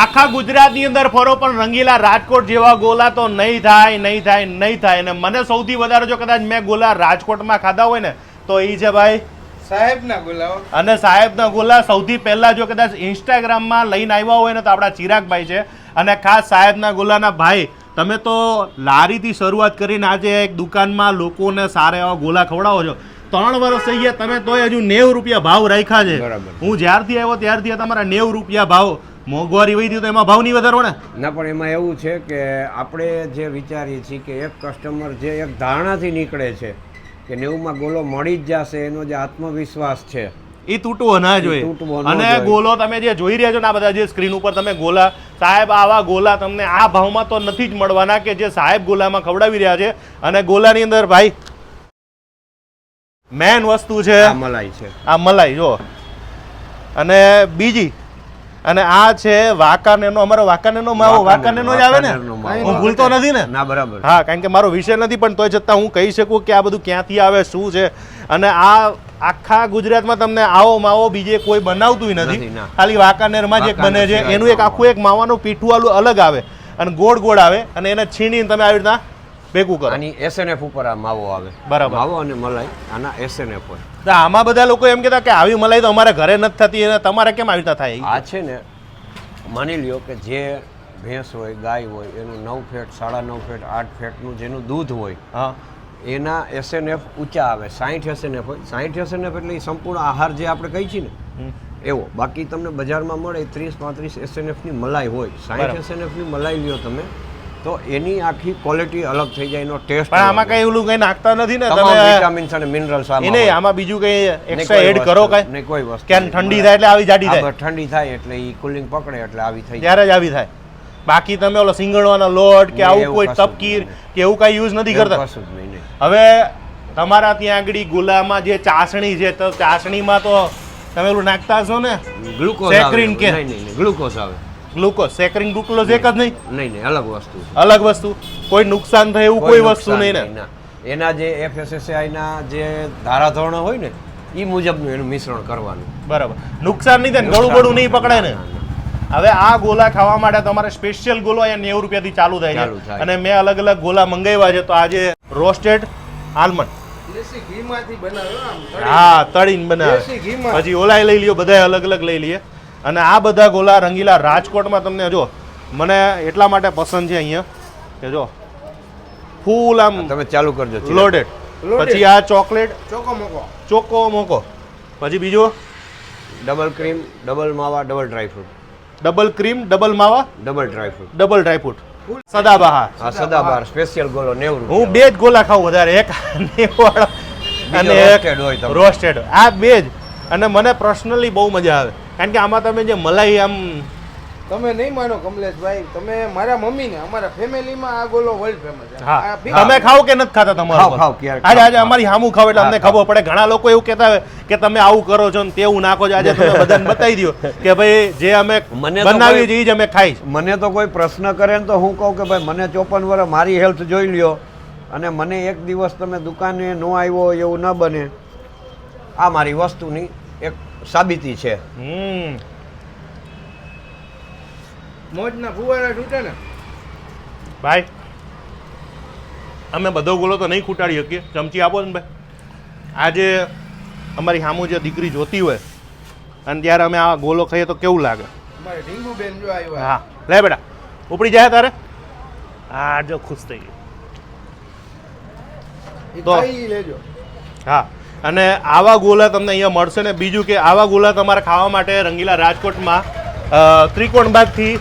આખા ગુજરાતની અંદર ફરો પણ રંગીલા રાજકોટ જેવા ગોલા તો નહીં થાય નહીં થાય નહીં થાય. અને મને સૌથી વધારે જો કદાચ મેં ગોલા રાજકોટમાં ખાધા હોય ને તો એ છે ભાઈ. સાહેબના ગોલા અને સાહેબના ગોલા સૌથી પહેલા જો કદાચ ઇન્સ્ટાગ્રામમાં લઈને આવ્યા હોય ને તો આપણા ચિરાગભાઈ છે. અને ખાસ સાહેબના ગોલાના ભાઈ તમે તો લારીથી શરૂઆત કરીને આજે એક દુકાનમાં લોકોને સારા એવા ગોલા ખવડાવો છો. ત્રણ વર્ષ થઈ ગયા તમે તોય હજુ નેવું રૂપિયા ભાવ રાખ્યા છે. હું જ્યારથી આવ્યો ત્યારથી તમારા નેવું રૂપિયા ભાવ મોંઘવારી વધી તો એમાં ભાવ નહીં વધારો ને? ના પણ એમાં એવું છે કે આપણે જે વિચારીએ છીએ કે એક કસ્ટમર જે એક ધારણાથી નીકળે છે કે નેવુંમાં ગોલો મળી જ જશે એનો જે આત્મવિશ્વાસ છે. એ તૂટવો ના જોઈએ. અને ગોલો તમે જે જોઈ રહ્યા છો ને આ બધા જે સ્ક્રીન ઉપર તમે ગોલા સાહેબ આવા ગોલા તમને આ ભાવમાં તો નથી જ મળવાના કે જે સાહેબ ગોલામાં ખવડાવી રહ્યા છે. અને ગોલાની અંદર ભાઈ મેન વસ્તુ છે આ મલાઈ છે. આ મલાઈ જો. અને બીજી અને આ છે વાંકાનેરનો અમારો વાંકાનેરનો માવો વાકાનેનો જ આવે ને? હું ભૂલતો નથી ને? ના બરાબર. હા કારણ કે મારો વિષય નથી પણ તોય છતાં હું કહી શકું કે આ બધું ક્યાંથી આવે શું છે? અને આ આખા ગુજરાતમાં તમને આવો માવો બીજે કોઈ બનાવતું નથી. નથી, ખાલી વાંકાનેરમાં જ એક બને છે. એનું એક આખું એક માવાનું પીઠું આલું અલગ આવે. અને ગોળ ગોળ આવે. અને એને છીણીને તમે આવી રીતના ભેગું કરો. આની એસએનએફ ઉપર આ માવો આવે. બરાબર. માવો અને મલાઈ આના એસએનએફ હોય. તો આમાં બધા લોકો એમ કહેતા કે આવી મલાઈ તો અમારે ઘરે નથી થતી અને તમારે કેમ આવી રીતના થાય? આ છે ને માની લ્યો કે જે ભેંસ હોય ગાય હોય એનું નવ ફેટ સાડા નવ ફેટ આઠ ફેટનું જેનું દૂધ હોય હા. એના એસએનએફ ઊંચા આવે સાઠ એસએનએફ હોય. સાઠ એસએનએફ એટલે એ સંપૂર્ણ આહાર જે આપણે કહી છીએ ને એવો. બાકી તમને બજારમાં મળે ત્રીસ પાંત્રીસ એસએનએફની મલાઈ હોય. સાઠ એસએનએફની મલાઈ લ્યો તમે તો એની આખી ક્વોલિટી અલગ થઈ જાય એનો ટેસ્ટ પણ આમાં કઈ ઓલું કઈ નાખતા નથી ને તમે વિટામિન્સ અને મિનરલ્સ એ નહીં આમાં બીજું કઈ એક્સ્ટ્રા એડ કરો કઈ? નહીં કોઈ વસ્તુ કેમ ઠંડી થાય એટલે આવી જાડી થાય? ઠંડી થાય એટલે ઈ કુલિંગ પકડે એટલે આવી થઈ ત્યારે જ આવી થાય. બાકી તમે ઓલો સિંગણવાના લોટ કે આવું કોઈ તપકીર કે એવું કઈ યુઝ નથી કરતા. હવે તમારા ત્યાં આગળ ગુલામાં જે ચાસણી છે તો ચાસણીમાં તો તમે ઓલું નાખતા હશો ને? ગ્લુકોઝ સેક્રીન કે? ગ્લુકોઝ આવે. ગ્લુકોઝ સેકરિંગ ગ્લુકોઝ એક જ નહીં? નહીં નહીં અલગ વસ્તુ. અલગ વસ્તુ? કોઈ નુકસાન થાય એવું કોઈ વસ્તુ નહીં ને? એના જે એફએસએસઆઈ ના જે ધારાધોરણો હોય ને એ મુજબનું એનું મિશ્રણ કરવાનું. બરાબર. નુકસાન નહીં થાય ને? ગળું બળું નહીં પકડે ને. હવે આ ગોલા ખાવા માટે તમારે સ્પેશિયલ ગોલો અહીંયા નેવું રૂપિયાથી ચાલુ થાય ચાલુ છે અને મેં અલગ અલગ ગોલા મંગાવ્યા છે તો આજે રોસ્ટેડ આલમંડ. હા તળીને બનાવે. પછી ઓલાય લઈ લ્યો બધા અલગ અલગ લઈ લઈએ અને આ બધા ગોલા રંગીલા રાજકોટમાં તમને જો મને એટલા માટે પસંદ છે અહીંયા. કે જો ફૂલ આમ તમે ચાલુ કરજો. લોડેડ પછી આ ચોકલેટ. ચોકો મોકો. ચોકો મોકો. પછી બીજો? ડબલ ક્રીમ ડબલ માવા double dry fruit double cream double માવા? Double dry fruit double dry fruit સદાબહાર. હા સદાબહાર સ્પેશિયલ ગોલો નેવું હું બે જ ગોલા ખાઉં વધારે. એક નેવાળો અને roasted હોય એક રોસ્ટેડ આ બે જ. અને મને પર્સનલી બહુ મજા આવે. કારણ કે આમાં તમે જે મલાઈ આમ તમે નહીં માનો કમલેશભાઈ તમે મારા મમ્મીને અમારા ફેમિલીમાં આ ગોલો વર્લ્ડ ફેમસ છે. તમે ખાવ કે નથી ખાતા તમારું ખાઓ, આજે આજે અમારી હામું ખાવ એટલે અમને ખબર પડે. ઘણા લોકો એવું કહેતા હોય કે તમે આવું કરો છો ને તેવું નાખો છો. આજે તમે બધાને બતાવી દો કે ભાઈ જે અમે મને બનાવી એ જ અમે ખાઈ મને તો કોઈ પ્રશ્ન કરે ને તો હું કહું કે ભાઈ મને ચોપન વર્ષ મારી હેલ્થ જોઈ લ્યો અને મને એક દિવસ તમે દુકાને ન આવ્યો એવું ન બને. આ મારી વસ્તુની એક સાબિતી છે. હમ. મોજના ફુવારા છૂટે ને. ભાઈ અમે બધો ગોલો તો નહીં ખૂટાડી શકીએ. ચમચી આપો ને ભાઈ. આજે અમારી સામુ જે દીકરી જોતી હોય અને ત્યારે અમે આ ગોલો ખાઈએ તો કેવું લાગે? અમારે જો આવ્યા હા. લે બેટા ઉપડી જાય તારે. હા જો ખુશ થઈ ગયો તો- લેજો. હા. અને આવા ગોલા તમને અહીંયા મળશે ને બીજું કે આવા ગોલા તમારે ખાવા માટે રંગીલા રાજકોટમાં ત્રિકોણ બાગથી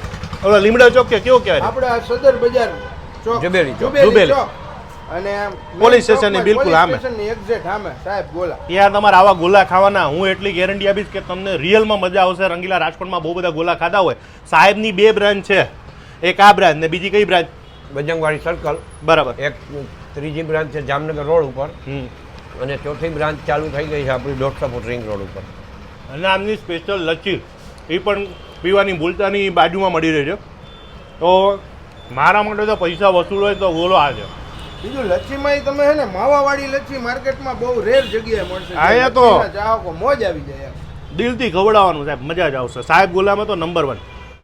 ઓલો લીમડા ચોક કે કેવો કહેવાય? આપણે આ સદર બજાર ચોક. Jubilee Jubilee. અને આમ પોલીસ સ્ટેશનની બિલકુલ આમે exact સામે સાહેબ ગોલા. ત્યાં તમારે આવા ગોલા ખાવાના. હું એટલી ગેરંટી આપીશ કે તમને રિયલમાં મજા આવશે. રંગીલા રાજકોટમાં બહુ બધા ગોલા ખાધા હોય. સાહેબની બે બ્રાન્ચ છે. એક આ બ્રાન્ચ ને બીજી કઈ બ્રાન્ચ? બજરંગવાડી સર્કલ બરાબર. એક ત્રીજી બ્રાન્ચ છે જામનગર રોડ ઉપર. અને ચોથી બ્રાન્ચ ચાલુ થઈ ગઈ છે આપણી દોઢસો ફૂટ રિંગ રોડ ઉપર. અને આમની સ્પેશિયલ લચ્છી એ પણ પીવાની ભૂલતાની બાજુમાં મળી રહે છે. તો મારા માટે તો પૈસા વસૂલ હોય તો ઓલો આ છે બીજું લચ્છીમાં તમે હે ને માવાવાળી લચ્છી માર્કેટમાં બહુ રેર જગ્યાએ મળશે. અહીંયા તો- ચાહકો મોજ આવી જાય દિલથી ખવડાવવાનું સાહેબ મજા જ આવશે. સાહેબ ગોલામાં તો નંબર વન